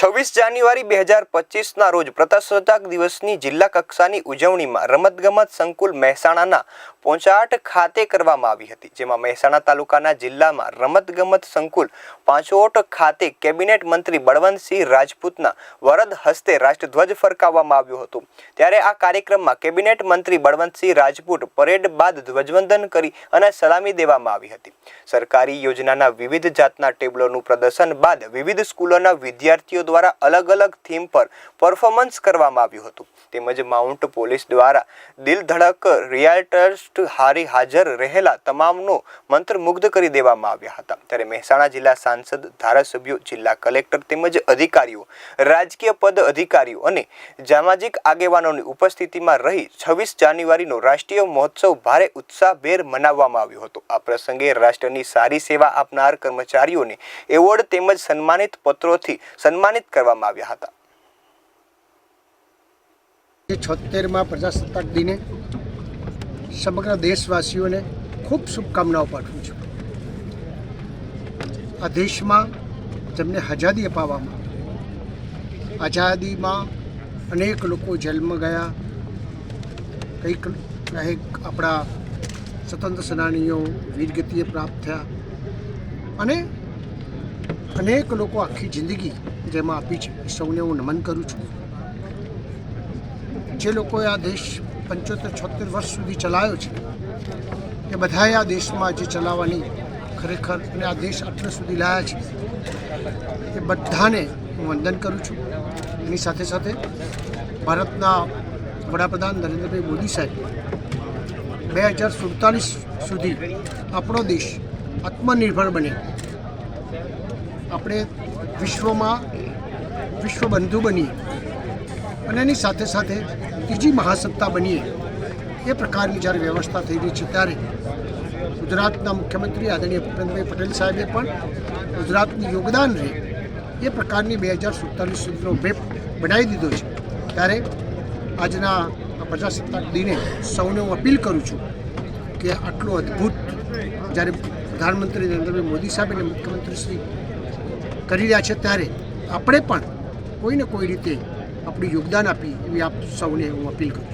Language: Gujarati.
છવ્વીસ જાન્યુઆરી બે હજાર પચીસના રોજ પ્રજાસત્તાક દિવસની જિલ્લા કક્ષાની ઉજવણીમાં રમતગમત સંકુલ મહેસાણાના પોંચાટ ખાતે કરવામાં આવી હતી, જેમાં મહેસાણા તાલુકાના જિલ્લામાં રમતગમત સંકુલ પાંચોટ ખાતે કેબિનેટ મંત્રી બળવંતસિંહ રાજપૂતના વરદ હસ્તે રાષ્ટ્રધ્વજ ફરકાવવામાં આવ્યો હતો. ત્યારે આ કાર્યક્રમમાં કેબિનેટ મંત્રી બળવંતસિંહ રાજપૂત પરેડ બાદ ધ્વજવંદન કરી અને સલામી દેવામાં આવી હતી. સરકારી યોજનાના વિવિધ જાતના ટેબલોનું પ્રદર્શન બાદ વિવિધ સ્કૂલોના વિદ્યાર્થીઓ દ્વારા અલગ અલગ થીમ પર પરફોર્મન્સ કરવામાં આવ્યું હતું. તેમજ માઉન્ટ પોલીસ દ્વારા દિલ ધડક રિયાલ્ટર્સ હારી હાજર રહેલા તમામનો મંત્રમુગ્ધ કરી દેવામાં આવ્યા હતા. ત્યારે મહેસાણા જિલ્લા સાંસદ, ધારાસભ્યો, જિલ્લા કલેક્ટર તેમજ અધિકારીઓ, રાજકીય પદ અધિકારીઓ અને સામાજિક આગેવાનોની ઉપસ્થિતિમાં રહી છવ્વીસ જાન્યુઆરીનો રાષ્ટ્રીય મહોત્સવ ભારે ઉત્સાહભેર મનાવવામાં આવ્યો હતો. આ પ્રસંગે રાષ્ટ્રની સારી સેવા આપનાર કર્મચારીઓને એવોર્ડ તેમજ સન્માનિત પત્રોથી સન્માનિત કરવામાં આવ્યા હતા. છોતેરમાં પ્રજાસત્તાક દિને સમગ્ર દેશવાસીઓને ખૂબ શુભકામનાઓ પાઠવું છું. આ દેશમાં જેમને આઝાદી અપાવવામાં. આઝાદીમાં અનેક લોકો જેલમાં ગયા. કંઈક કંઈક આપણા સ્વતંત્ર સેનાનીઓ, વીરગતિએ પ્રાપ્ત થયા. અને અનેક લોકો આખી જિંદગી જેમાં આપી છે. સૌને હું નમન કરું છું. જે લોકોએ આ દેશ પંચોતેર, છોતેર વર્ષ સુધી ચલાવ્યો છે, એ બધાએ આ દેશમાં જે ચલાવવાની ખરેખર અને આ દેશ આટલા સુધી લાયા છે, એ બધાને હું વંદન કરું છું. એની સાથે સાથે ભારતના વડાપ્રધાન નરેન્દ્રભાઈ મોદી સાહેબ બે હજાર સુડતાલીસ સુધી આપણો દેશ આત્મનિર્ભર બને. આપણે વિશ્વમાં વિશ્વબંધુ બનીએ અને એની સાથે સાથે ત્રીજી મહાસત્તા બનીએ એ પ્રકારની જ્યારે વ્યવસ્થા થઈ રહી છે ત્યારે ગુજરાતના મુખ્યમંત્રી આદરણીય ભૂપેન્દ્રભાઈ પટેલ સાહેબે પણ ગુજરાતનું યોગદાન રહે એ પ્રકારની બે હજાર સુડતાલીસ સુધીનો મેપ બનાવી દીધો છે. ત્યારે આજના પ્રજાસત્તાક દિને સૌને હું અપીલ કરું છું કે આટલું અદ્ભુત જ્યારે પ્રધાનમંત્રી નરેન્દ્રભાઈ મોદી સાહેબ અને મુખ્યમંત્રી શ્રી કરી રહ્યા છે ત્યારે આપણે પણ કોઈને કોઈ રીતે આપણું યોગદાન આપી એવી આપ સૌને હું અપીલ કરું છું.